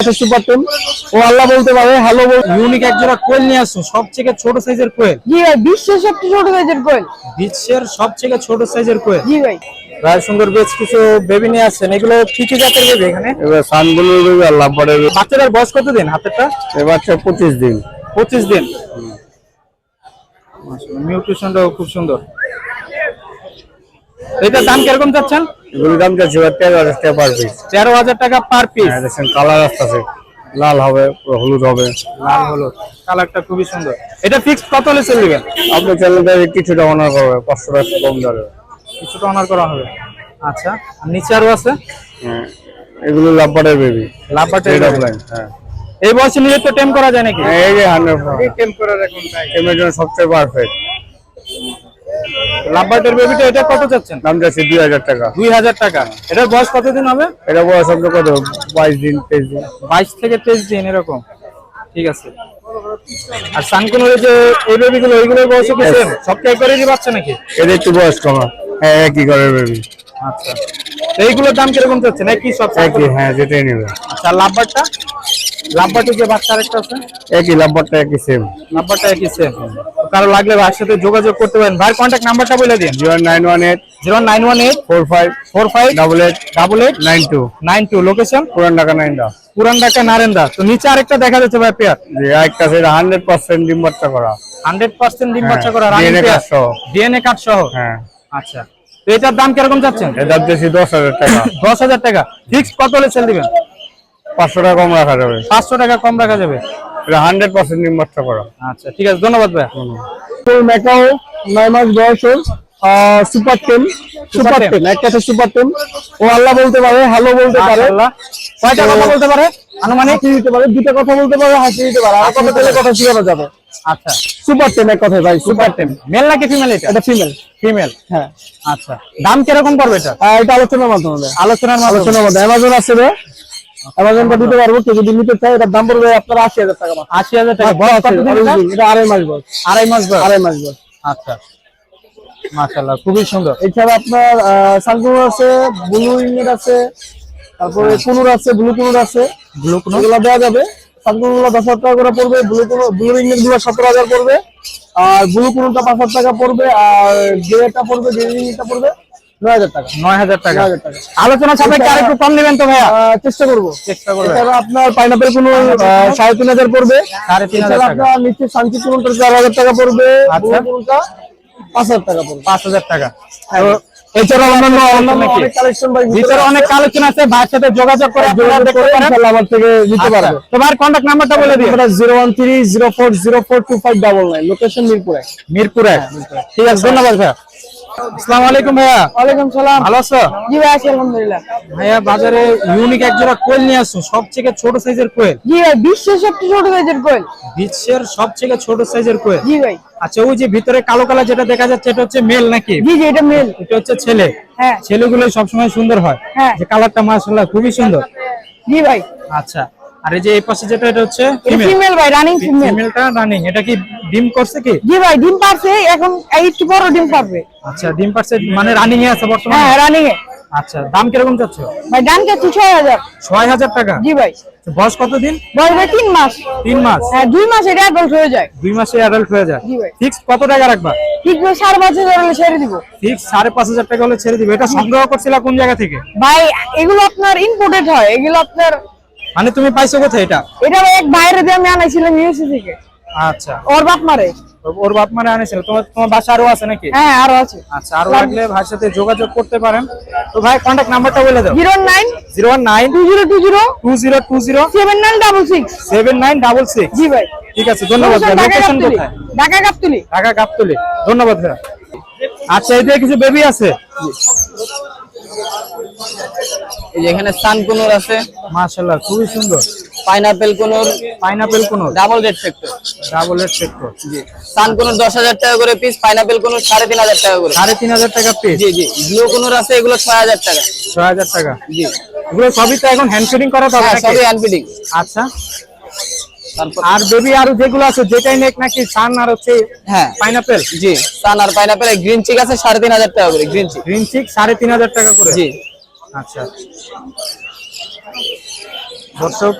এটা সুপার টেম ও আল্লাহ বলতে পারে হ্যালো ইউনিক এক জোড়া কোয়েল নিয়ে আসছো সবথেকে ছোট সাইজের কোয়েল জি ভাই বিশ্বের সবচেয়ে ছোট সাইজের কোয়েল বিশ্বের সবথেকে ছোট সাইজের কোয়েল জি ভাই। রায় সুন্দর বেশ কিছু বেবি নিয়ে আসছেন। এগুলো কি কি জাতের বেবি এখানে? এবার সানগুলো দেবে আর লাভবারের বাচ্চাটার বয়স কত দিন হাতেরটা? এবার পঁচিশ দিন। পঁচিশ দিন। নিউট্রিশনটাও খুব সুন্দর। এটার দাম কীরকম চাচ্ছেন? এগুলোর দাম যাচ্ছে তেরো হাজার টাকা পার পিস তেরো হাজার টাকা পার পিস হ্যাঁ দেখছেন কালার আসতেছে। লাল হবে হলুদ হবে। লাল হলুদ। কালারটা খুবই সুন্দর। এটা ফিক্সড কত হলে সেল দিবেন আপনি চ্যানেলটা কিছুটা অনার করবে পাঁচশো টাকা কম ধরে কিছুটা অনার করা হবে। আচ্ছা আর নিচে আরও আছে? হ্যাঁ এগুলো লাভবারের বেবি লাভবাটের হ্যাঁ। এই বয়সে নিজে তো টেম করা যায় নাকি? এই যে হান্ড্রেড টেমের জন্য সবচেয়ে পারফেক্ট লাভবাটের বেবিটা এটা কত চাচ্ছেন? দাম যাচ্ছে দুই হাজার টাকা। দুই হাজার টাকা। এটার বয়স কতদিন হবে? এটা বয়স হবে কত? বাইশ দিন তেইশ দিন। বাইশ থেকে তেইশ দিন এরকম। ঠিক আছে। আর সানকুনের যে এই বেবিগুলো ওইগুলোর বয়স কি. সেম সবকে একবারই বাচ্চা নাকি? এটা একটু বয়স কম। হ্যাঁ একই ঘরের বেবি আচ্ছা। এইগুলোর দাম কীরকম চাচ্ছেন? একই সব একই হ্যাঁ যেটাই নেবে। আচ্ছা লাভবারটা লাভবারটা যে বাচ্চা আরেকটা আছে? একই লাভবারটা একই সেম নাম্বারটা একই সেম কারও লাগলে ভাইয়ের সাথে যোগাযোগ করতে পারেন। ভাইয়ের কন্ট্যাক্ট নাম্বারটা বলে দিন। Zero nine one eight zero nine one eight four five four five double eight double eight nine two. Nine two. Location Puran Dhaka নাইনটা পুরান ঢাকা নারেন্দা তো নিচে আরেকটা দেখা যাচ্ছে ভাই পেয়ার। যে একটা সেটা হান্ড্রেড পার্সেন্ট ডিম বাচ্চা করা। হান্ড্রেড পার্সেন্ট ডিম হ্যাঁ, বাচ্চা করা DNA card সহ। ডিএনএ কার্ড সহ হ্যাঁ। আচ্ছা। তো এটার দাম কীরকম চাচ্ছেন? এর দাম দিয়েছি দশ হাজার টাকা। দশ হাজার টাকা। ফিক্সড কত হলে সেল দিবেন? পাঁচশো টাকা কম রাখা যাবে। পাঁচশো টাকা কম রাখা যাবে। হান্ড্রেড পার্সেন্ট ডিম বাচ্চা করা। আচ্ছা ঠিক আছে ধন্যবাদ ভাই ম্যাকাও নয় মাস বয়স ওর সুপার সুপার সুপার টেম ও আল্লাহ বলতে পারে হ্যালো বলতে পারে। মাশাআল্লাহ। কয়টা কথা বলতে পারে? আনুমানিক? দিতে পারে দুটো কথা বলতে পারে হাসি দিতে পারে। আর কথা বলে কথা শিখানো যাবে। আচ্ছা। সুপার টেম এক কথায় ভাই সুপার টেম মেল নাকি ফিমেল এটা? এটা ফিমেল। ফিমেল। হ্যাঁ। আচ্ছা। দাম কীরকম পড়বে এটা? আর এটা আলোচনার মাধ্যমে আলোচনার মাধ্যমে। আলোচনার মধ্যে অ্যামাজন আছে রে অ্যামাজনটা দিতে পারব কেউ যদি নিতে চায় এটার দাম পড়বে আপনার আশি হাজার টাকা। আশি হাজার টাকা। বয়স আছে, এটা? আড়াই মাস বয়স। আড়াই মাস বয়স? আড়াই মাস বয়স। আচ্ছা। মাশাআল্লাহ খুবই সুন্দর। এছাড়া আপনার সানকুনুর আছে ব্লু ইংলেট আছে তারপরে কুনুর আছে ব্লু কুনুর আছে। ব্লু কোনো এগুলো দেওয়া যাবে। সানকুনুরগুলো দশ হাজার টাকা করে পড়বে ব্লু কুনুর ব্লু ইংলেটগুলো সতেরো হাজার পড়বে। আর ব্লু কুনুরটা পাঁচ হাজার টাকা পড়বে আর গ্রেটা পড়বে গ্রিন ইংলেটটা পড়বে। আলোচনা সাপেক্ষে আর কম নেবেন তো ভাইয়া? চেষ্টা করব। চেষ্টা আপনার কোনো সাড়ে তিন হাজার পড়বে। সাড়ে তিন হাজার টাকা। আপনার নিচে শান্তি চার হাজার টাকা পড়বে। আচ্ছা। পাঁচ হাজার টাকা পড়বে। পাঁচ হাজার টাকা। হ্যাঁ। এছাড়া অন্যান্য অন্যান্য অনেক কালেকশন ভাই ভিতরে অনেক কালেকশন আছে ভাইয়ের সাথে যোগাযোগ করে আপনারা দেখতে পারেন আমার থেকে নিতে আচ্ছা, তোমার কন্টাক্ট নাম্বারটা বলে দিও zero one three zero four zero four two five double nine. Location Mirpur. এক মিরপুরে। ঠিক আছে ধন্যবাদ ভাইয়া। আসসালামু আলাইকুম ভাইয়া। ওয়ালাইকুম সালাম। ভালো আছো? জি ভাই আছি আলহামদুলিল্লাহ। ভাইয়া বাজারে ইউনিক এক জোড়া কোয়েল নিয়ে আসছো সবথেকে ছোট সাইজের কোয়েল? জি ভাই বিশ্বের সবচেয়ে ছোট সাইজের কোয়েল। বিশ্বের সবথেকে ছোট সাইজের কোয়েল? জি ভাই। আচ্ছা ওই যে ভিতরে কালো কালো যেটা দেখা যাচ্ছে এটা হচ্ছে মেল নাকি? জি জি এটা মেল এটা হচ্ছে ছেলে। হ্যাঁ। ছেলেগুলো সবসময় সুন্দর হয়। হ্যাঁ। যে কালারটা মাশাআল্লাহ খুবই সুন্দর। জি ভাই। আচ্ছা আর এই যে এই পাশে যেটা এটা হচ্ছে ফিমেল ফিমেল ভাই রানিং ফিমেল ফিমেলটা রানিং এটা কি ডিম করছে কি? জি ভাই ডিম পারছে এখন একটু বড় ডিম পারবে। আচ্ছা ডিম পারছে মানে রানিং এ আছে বর্তমানে? হ্যাঁ রানিং এ আচ্ছা দাম কীরকম চাচ্ছ ভাই ডান কাছে ছয় হাজার। ছয় হাজার টাকা? জি ভাই। বয়স কতদিন বয়স ভাই তিন মাস। তিন মাস? হ্যাঁ দুই মাস এটা অ্যাডাল্ট হয়ে যায়। দুই মাসে অ্যাডাল্ট হয়ে যায়। জি ভাই। ফিক্স কত টাকা রাখবা? ঠিক ভাই সাড়ে পাঁচ হাজার হলে ছেড়ে দিব। ফিক্স সাড়ে পাঁচ হাজার টাকা হলে ছেড়ে দিবে। এটা সংগ্রহ করছিলা কোন জায়গা থেকে? ভাই এগুলো আপনার ইম্পোর্টেড হয়। এগুলো আপনার মানে তুমি পাইছো কোথায় এটা? এটা এক বাইরে দিয়ে আমি আনাইছিলাম ইউএসএ থেকে। আচ্ছা। ওর বাপ মারে। ওর বাপ মানে আনেছিল। তোমার তোমার বাসা আরও আছে নাকি? হ্যাঁ আরও আছে। আচ্ছা আরও লাগলে ভাইয়ের সাথে যোগাযোগ করতে পারেন। তো ভাই কন্ট্যাক্ট নাম্বারটা বলে দাও। Zero nine zero nine two zero two zero two zero two zero seven nine double six. Seven nine double six. জি ভাই। ঠিক আছে ধন্যবাদ ভাই। লোকেশন কোথায়? ঢাকা গাবতলী। ঢাকা গাবতলি। ধন্যবাদ ভাইয়া আচ্ছা এতে কিছু বেবি আছে? এই যে এখানে সান কুনুর আছে। মাশাআল্লাহ খুবই সুন্দর। পাইনাপেল কুনুর পাইনাপেল কোন ডাবল রেড ফ্যাক্টর ডাবল এর সেক্টর সান কুনুর দশ হাজার টাকা করে পিস পাইনাপেল কুনুর সাড়ে তিন হাজার টাকা করে। সাড়ে তিন হাজার টাকা পিস? জি জি। ব্লু কুনুর আছে এগুলো ছয় হাজার টাকা। ছয় হাজার টাকা? জি। এগুলো সবই তো এখন হ্যান্ড ফিডিং করা হবে হ্যাঁ? সবই আনফিডিং আচ্ছা। তারপর আর বেবি আর যেগুলো আছে যেটাই নেক নাকি সান আর হচ্ছে হ্যাঁ। পাইনাপেল? জি। সান আর পাইনাপেল গ্রিন চিক আছে সাড়ে তিন হাজার টাকা করে গ্রিন চিক গ্রিন চিক সাড়ে তিন হাজার টাকা করে? জি। আচ্ছা। দর্শক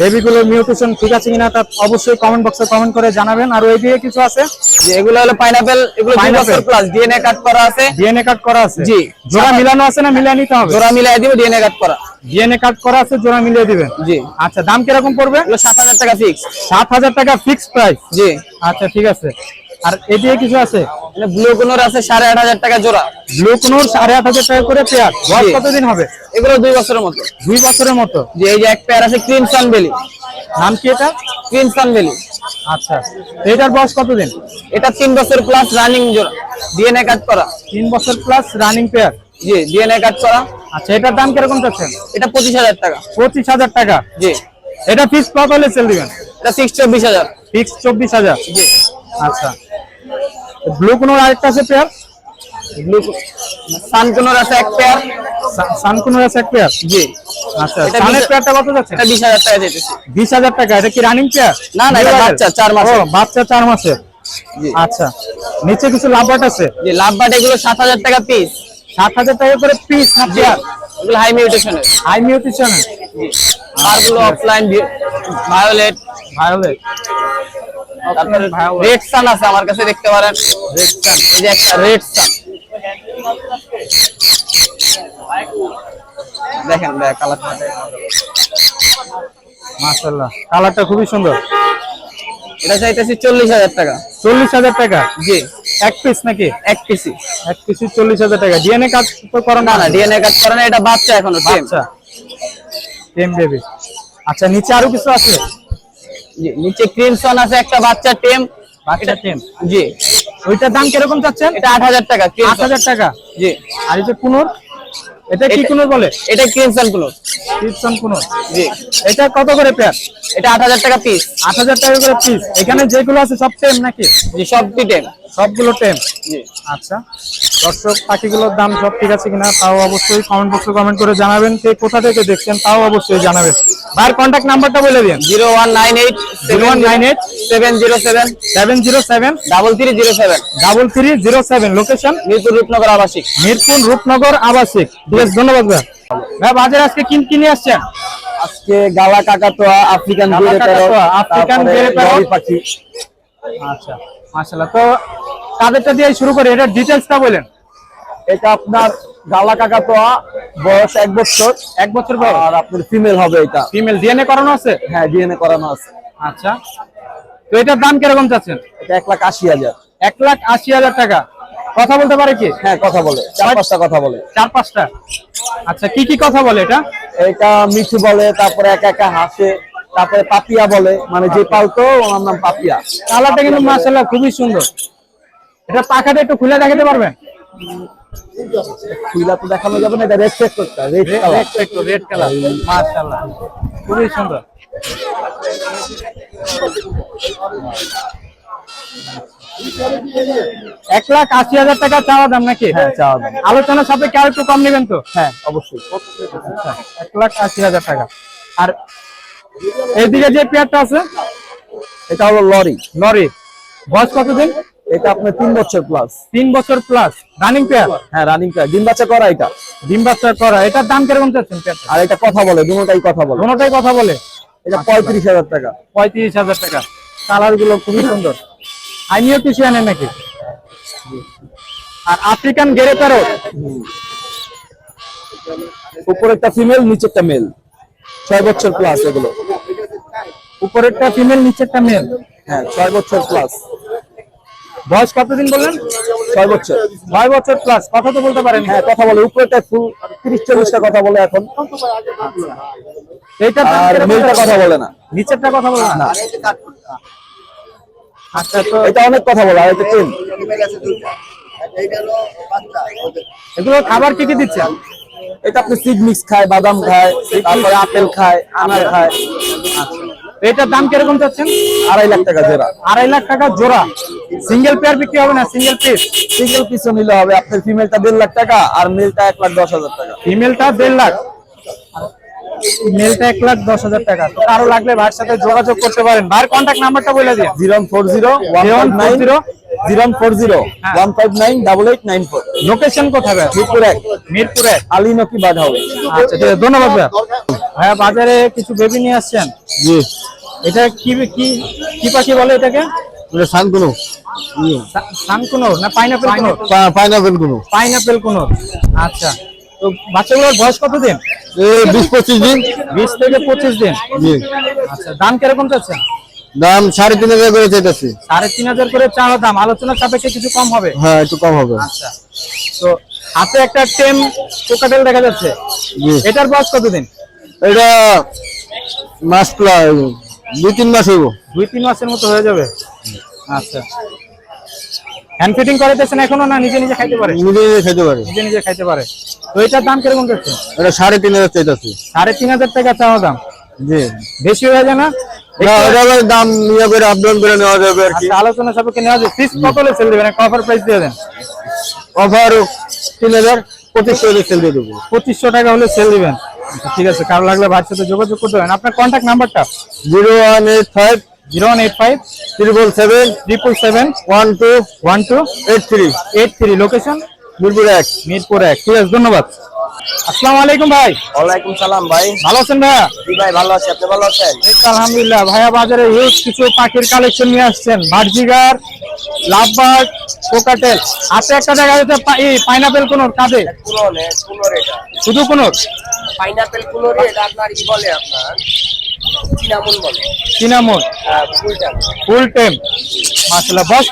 বেবিগুলোর মিউটেশন ঠিক আছে কিনা তা অবশ্যই কমেন্ট বক্সে কমেন্ট করে জানাবেন। আর ওই দিকে কিছু আছে? যে এগুলো হলো পাইনাপেল এগুলো দুই বছর প্লাস ডিএনএ কাট করা আছে। ডিএনএ কাট করা আছে? জি। জোড়া মিলানো আছে না মিলিয়ে নিতে হবে? জোড়া মিলাই দিব ডিএনএ কাট করা। ডিএনএ কাট করা আছে জোড়া মিলিয়ে দিবেন? জি। আচ্ছা দাম কীরকম পড়বে? এগুলো সাত হাজার টাকা ফিক্স সাত হাজার টাকা ফিক্সড প্রাইস জি। আচ্ছা ঠিক আছে। আর এদিকে কিছু আছে? ব্লু কোনোর আছে সাড়ে আট হাজার টাকা জোড়া। ব্লু কোনোর সাড়ে আট হাজার টাকা করে পেয়ার। বয়স। কতদিন হবে? এগুলো দুই বছরের মতো। দুই বছরের মতো। যে এই যে এক পেয়ার আছে ক্রিমসন বেলি নাম কি এটা? ক্রিমসন বেলি আচ্ছা। এটার বয়স কতদিন? এটা তিন বছর প্লাস রানিং জোড়া। ডিএনএ কাট করা। তিন বছর প্লাস রানিং পেয়ার জি ডিএনএ কাট করা। আচ্ছা এটার দাম কীরকম চাচ্ছেন? এটা পঁচিশ হাজার টাকা। পঁচিশ হাজার টাকা? জি। এটা ফিক্স কত হলে সেল দিবেন? এটা ফিক্স চব্বিশ হাজার। ফিক্স চব্বিশ হাজার? জি। আচ্ছা। ব্লু কোনোর আরেকটা আছে পেয়ার ব্লু সানকুনোর আছে এক পেয়ার সান কোনোর আছে এক পেয়ার জি। আচ্ছা সানের পেয়ারটা কত যাচ্ছে? এটা টাকা এটা কি রানিং পেয়ার না, না, এটা বাচ্চা, চার মাসের। বাচ্চা চার মাসের। আচ্ছা নিচে কিছু লাভবাট আছে? যে লাভ বাট এগুলো সাত হাজার টাকা পিস সাত হাজার টাকা করে পিস না পেয়ার এগুলো হাই মিউটেশনের হাই মিউটিশনের আরগুলো অফলাইন ভায়োলেট ভায়োলেট তারপরে রেড সান আছে আমার কাছে দেখতে পারেন। রেড সান এই যে একটা রেড সান দেখেন দেখ কালার মাশাআল্লাহ। কালারটা খুবই সুন্দর। এটা চাইতেছি চল্লিশ হাজার টাকা। চল্লিশ হাজার টাকা? জি। এক পিস নাকি? এক পিসি এক পিস চল্লিশ হাজার টাকা। ডিএনএ কাজ তো করেন না? না ডিএনএ কাট করে না এটা বাচ্চা এখনও টেম আচ্ছা টেম বেবি আচ্ছা নিচে আরও কিছু আছে? জি নিচে ক্রিমসন আছে একটা বাচ্চা টেম। বাচ্চা টেম? জি। ওইটার দাম কীরকম চাচ্ছেন? এটা আট হাজার টাকা আট ক্রিমসন হাজার টাকা? জি। আর এই যে কুনুর? এটা কি এটা- কুনুর বলে? এটা ক্রিমসনগুলো ক্রিপসন কুনুর। জি। এটা কত করে পেয়ার এটা আট হাজার টাকা পিস আট হাজার টাকা করে পিস এখানে যেগুলো আছে সব টেম নাকি? জি সবটি টেম সবগুলো টেম জি। আচ্ছা। দর্শক পাখিগুলোর দাম সব ঠিক আছে কিনা তাও অবশ্যই কমেন্ট বক্সে কমেন্ট করে জানাবেন কে কোথা থেকে দেখছেন তাও অবশ্যই জানাবেন। ভাইয়ের কন্ট্যাক্ট নাম্বারটা বলে দিন। Zero one nine eight zero one nine eight seven zero seven seven zero seven double three zero seven. Double three zero seven location Mirpur Rupnagar আবাসিক। মিরপুর রূপনগর আবাসিক। ঠিক আছে ধন্যবাদ ভাই। ভাই বাজারে আজকে কিন কিনে আসছেন? আজকে গালা কাকাতোয়া আফ্রিকান আফ্রিকান। পাখি। আচ্ছা মাশাআল্লাহ। তো কাদেরটা দিয়ে শুরু করি এটার ডিটেলসটা বলেন। এটা আপনার গালা কাকাতোয়া বয়স এক বছর। এক বছর বয়স? আর আপনার ফিমেল হবে এটা। ফিমেল ডিএনএ করানো আছে? হ্যাঁ ডিএনএ করানো আছে। আচ্ছা। তো এটার দাম কীরকম চাচ্ছেন? এটা এক লাখ আশি হাজার। এক লাখ আশি হাজার টাকা। কথা বলতে পারে কি? হ্যাঁ কথা বলে। চার পাঁচটা কথা বলে। চার পাঁচটা। আচ্ছা কি কি কথা বলে এটা? এটা মিঠু বলে তারপরে একা একা হাসে তারপরে পাপিয়া বলে মানে যে পালতো ওনার নাম পাপিয়া। কালারটা কিন্তু মাশাআল্লাহ খুবই সুন্দর। এটা পাখাটা একটু খুলে দেখাতে পারবেন? খুইলা তো দেখানো যাবে না এটা রেড চেক করতে রেড রেড কালার মাশাআল্লাহ। খুবই সুন্দর। এক লাখ আশি হাজার টাকা চাওয়া দাম নাকি? হ্যাঁ চাওয়া দাম। আলোচনা সাপেক্ষে আর একটু কম নেবেন তো? হ্যাঁ অবশ্যই। আচ্ছা এক লাখ আশি হাজার টাকা। আর এইদিকে যে পেয়ারটা আছে? এটা হলো লরি। লরি। বয়স কতদিন? এটা আপনার তিন বছর প্লাস তিন বছর প্লাস রানিং পেয়ার হ্যাঁ রানিং প্রায় ডিম বাচ্চা করা এটা। ডিম বাচ্চা করা। এটার দাম কীরকম চাচ্ছেন আর এটা কথা বলে দুটোটাই কথা বলে। দোনোটাই কথা বলে? এটা পঁয়ত্রিশ হাজার টাকা। পঁয়ত্রিশ হাজার টাকা। কালারগুলো খুবই সুন্দর। আমিও কিছু আনেন নাকি? আর আফ্রিকান গেরে প্যারট উপরে একটা ফিমেল নিচে একটা মেল ছয় বছর প্লাস এগুলো। উপরেরটা ফিমেল নিচেরটা মেল হ্যাঁ ছয় বছর প্লাস বয়স কতদিন বললেন? ছয় বছর। ছয় বছর প্লাস কথা তো বলতে পারেন হ্যাঁ কথা বলে। উপরেটা ফুল তিরিশ চল্লিশটা কথা বলে এখন। আর মেলটা কথা বলে না। নিচেরটা কথা বলে না? আচ্ছা তো এটা অনেক কথা বলে আর এটা চেন। এগুলো খাবার কি কি দিচ্ছেন এটা আপনি সিড মিক্স খায় বাদাম খায় তারপরে আপেল খায় আনার খায়। এটার দাম কীরকম চাচ্ছেন? আড়াই লাখ টাকা জোড়া। আড়াই লাখ টাকা জোড়া। সিঙ্গেল পেয়ার বিক্রি হবে না? সিঙ্গেল পিস সিঙ্গেল পিসও নিলে হবে। আপনার ফিমেলটা দেড় লাখ টাকা আর মেলটা এক লাখ দশ হাজার টাকা। ফিমেলটা দেড় লাখ। মেলটা এক লাখ দশ হাজার টাকা। তো কারও লাগলে ভাইয়ের সাথে যোগাযোগ করতে পারেন। ভাইয়ের কন্ট্যাক্ট নাম্বারটা বলে দিন। Zero four zero one nine zero zero four zero one five nine double eight nine four. Location কোথায় মিরপুর এক। মিরপুরে আলী নকি বাদ হবে। আচ্ছা ধন্যবাদ ভাই ভাইয়া বাজারে কিছু বেবি নিয়ে আসছেন? জি। এটা কি কি কি পাখি বলে এটাকে? এটা শান্তনু না পাইনাপেল কুনোর পাইনাপেল কোনো। পাইনাপেল কুনোর আচ্ছা। তো বাচ্চাগুলোর বয়স কত দিন বিশ পঁচিশ দিন। বিশ থেকে পঁচিশ দিন। আচ্ছা দাম কীরকম চাচ্ছেন দাম সাড়ে তিন হাজার করে চাইতেছি। সাড়ে তিন হাজার করে চাওয়া দাম। আলোচনার সাপেক্ষে কিছু কম হবে? হ্যাঁ একটু কম হবে। আচ্ছা। তো হাতে একটা টেম কোকাটেল দেখা যাচ্ছে। এটার বয়স কতদিন? এটা মাস প্রায় দুই তিন মাস হইব। দুই তিন মাসের মতো হয়ে যাবে? আচ্ছা। হ্যান্ড ফিটিং করাইতেছেন এখনও না নিজে নিজে খাইতে পারে? নিজে নিজে খেতে পারি। নিজে নিজে খাইতে পারে। তো এটার দাম কীরকম যাচ্ছে? এটা সাড়ে তিন হাজার চাইতেছি। সাড়ে তিন হাজার টাকা চাওয়া দাম। জি। বেশি হয়ে যায় না? দাম করে করে নেওয়া যাবে আর কি। আচ্ছা আলোচনা সাপেক্ষে নেওয়া যায়। ফিক্স কত হলে সেল দেবেন? একটা অফার প্রাইস দিয়ে দেন। অফার তিন হাজার পঁচিশশো সেল দিয়ে দেবো। পঁচিশশো টাকা হলে সেল দিবেন। ঠিক আছে কারও লাগলে ভাইয়ের সাথে যোগাযোগ করতে পারেন। আপনার কন্ট্যাক্ট নাম্বারটা? Zero one eight five zero one eight five triple seven triple seven one two one two eight three eight three. Location Mirpur এক। মিরপুর এক। ঠিক আছে ধন্যবাদ। আসসালামু আলাইকুম ভাই। ওয়ালাইকুম সালাম ভাই। ভালো আছেন ভাইয়া? জি ভাই ভালো আছি। আপনি ভালো আছেন? এই আলহামদুলিল্লাহ। ভাইয়া বাজারে হিউজ কিছু পাখির কালেকশন নিয়ে আসছেন। Budgerigar lovebird cockatiel. হাতে একটা দেখা যাচ্ছে পা- পাইনাপেল কোন কাঁধে শুধু কোন পাইনাপেল কুলোর এটা আপনার কি বলে আপনার। চিনামন বলে। সিনামন হ্যাঁ, ফুল মাসাল্লাহ বয়স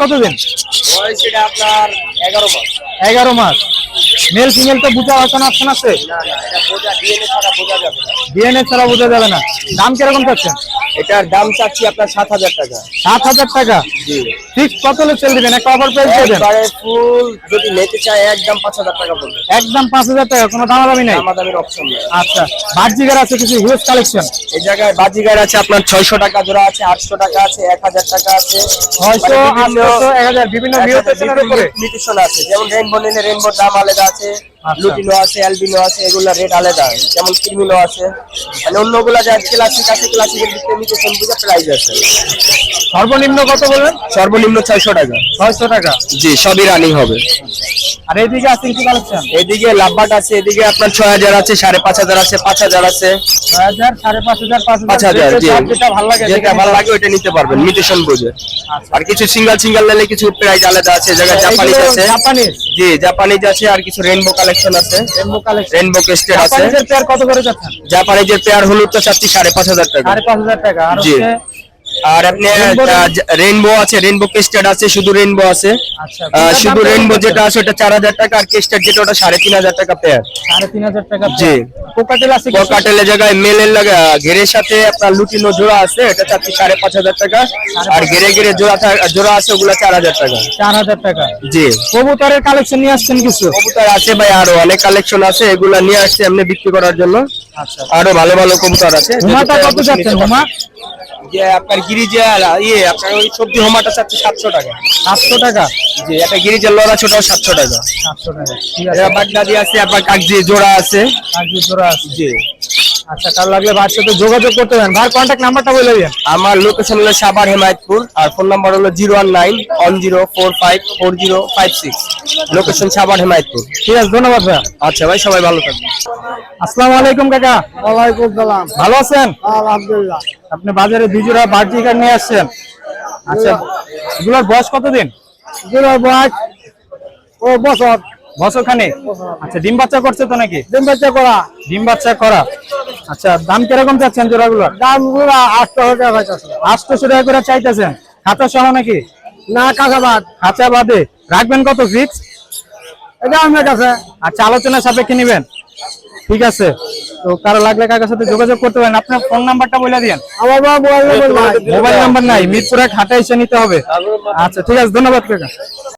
বয়স এটা আপনার এগারো মাস। এগারো মাস। মেল ফিমেল তো বুঝা অপশন আছে? না না এটা বোঝা ডিএনএ ছাড়া বোঝা যাবে না। ডিএনএ ছাড়া বোঝা যাবে না। দাম কীরকম চাচ্ছেন? এটার দাম চাচ্ছি আপনার সাত হাজার টাকা। সাত হাজার টাকা? জি। ফিক্স কত হলে সেল দিবেন? একটা অফার প্রাইস দিয়ে একবারে ফুল যদি নিতে চায় একদম পাঁচ হাজার টাকা পড়বে একদম পাঁচ হাজার টাকা কোনো দামাদামি নেই? দামাদামির অপশন নেই। আচ্ছা। ভার্জিগার আছে কিছু হিউজ কালেকশন এই জায়গায় বাজিগার আছে আপনার ছয়শো টাকা জোড়া আছে আটশো টাকা আছে এক হাজার টাকা আছে ছয়শো মানে বিভিন্ন- আটশো এক হাজার বিভিন্ন মিউটেশন আছে যেমন রেনবো নিলে রেনবোর দাম আলাদা আছে। লুটিনো আছে অ্যালবিনো আছে এগুলা রেট আলাদা। যেমন ক্রিমিনো আছে। মানে অন্যগুলা যা ক্লাসিক আছে ক্লাসিকের প্রাইস আছে। সর্বনিম্ন কত বলবেন সর্বনিম্ন ছয়শো টাকা। ছয়শো টাকা। জি সবই রানিং হবে। আর এইদিকে আছে কিছু কালেকশন এদিকে লাভবাট আছে এদিকে আপনার ছয় হাজার আছে সাড়ে পাঁচ হাজার আছে পাঁচ হাজার আছে। ছয় হাজার সাড়ে পাঁচ হাজার পাঁচ হাজার। জি যেটা ভালো লাগে যেটা ভালো লাগে ওইটা নিতে পারবেন মিউটেশন বুঝে। আর কিছু সিঙ্গেল সিঙ্গেল নিলে কিছু প্রাইস আলাদা আছে জায়গায় জাপানিজ আছে। জাপানিজ জি জাপানিজ আছে আর কিছু রেইনবো কালেকশন আছে। রেনবো কালেকশন রেইনবো কেস্টেড আছে। জাপানিজের পেয়ার কত করে জাপানিজের পেয়ার হলুদটা চাচ্ছি সাড়ে পাঁচ হাজার টাকা। সাড়ে পাঁচ হাজার টাকা। আর হচ্ছে আর আপনি রেইনবো আছে রেইনবো কেস্টেড আছে শুধু রেইনবো আছে। আচ্ছা শুধু যেটা আছে ওটা চার হাজার টাকা আর কেস্টেড যেটা ওটা সাড়ে তিন হাজার টাকা পেয়ার সাড়ে তিন হাজার টাকা জি। কোকাটেল আছে? জায়গায় মেলের লাগা ঘেরের সাথে আপনার লুটিনো জোড়া আছে এটা চাচ্ছি সাড়ে পাঁচ হাজার টাকা। আর ঘেরে ঘেরে জোড়া জোড়া আছে ওগুলা চার হাজার টাকা। চার হাজার টাকা। জি। কবুতরের কালেকশন নিয়ে আসছেন কিছু? কবুতর আছে ভাই আরও অনেক কালেকশন আছে এগুলা নিয়ে আসছে এমনি বিক্রি করার জন্য। আচ্ছা। আরও ভালো ভালো কবুতর আছে কত যাচ্ছেন নিতে হুমা? ইয়ে আপনার ওই সবজি হোমাটা চাচ্ছে সাতশো টাকা। সাতশো টাকা? জি একটা গিরিজাল লড়া ছোটাও সাতশো টাকা। সাতশো টাকা ঠিক আছে। বাগদাদি আছে আপনার কাগজি জোড়া আছে। আর কি জোড়া আছে। জি। আচ্ছা কার লাগলে ভাইয়ের সাথে যোগাযোগ করতে পারেন ভাইয়ের কন্ট্যাক্ট নাম্বারটা বলে দিন আমার লোকেশন হলো সাবার হেমায়তপুর আর ফোন নাম্বার হলো zero one nine one zero four five four zero five six location Savar Hemayetpur. ঠিক আছে ধন্যবাদ ভাইয়া। আচ্ছা ভাই সবাই ভালো থাকবেন। আসসালামু আলাইকুম কাকা। ওয়ালাইকুম সালাম। ভালো আছেন? আলহামদুলিল্লাহ। আপনি বাজারে দুজোড়া বাড়তি কার্ড নিয়ে আসছেন? আচ্ছা এগুলোর বয়স কতদিন? দিনের বয়স ও বছর। বছর খানে আচ্ছা ডিম বাচ্চা করছে তো নাকি? দিন বাচ্চা করা। ডিম বাচ্চা করা। আচ্ছা দাম কীরকম চাচ্ছেন জোড়াগুলোর? দামগুলো আটশো টাকা আটশোশো টাকা করে চাইতেছেন? খাতা সহ নাকি? না কাঁচাবাদ খাঁচা বাদে। রাখবেন কত ফিক্স এটা আমার কাছে। আচ্ছা আলোচনা সাপেক্ষে নিবেন। ঠিক আছে। তো কারও লাগলে কাকার সাথে যোগাযোগ করতে পারেন। আপনার ফোন নাম্বারটা বলে দিন আমার মোবাইল নাম্বার নাই। মিরপুরে খাটা এসে নিতে হবে। আচ্ছা ঠিক আছে ধন্যবাদ কাকা।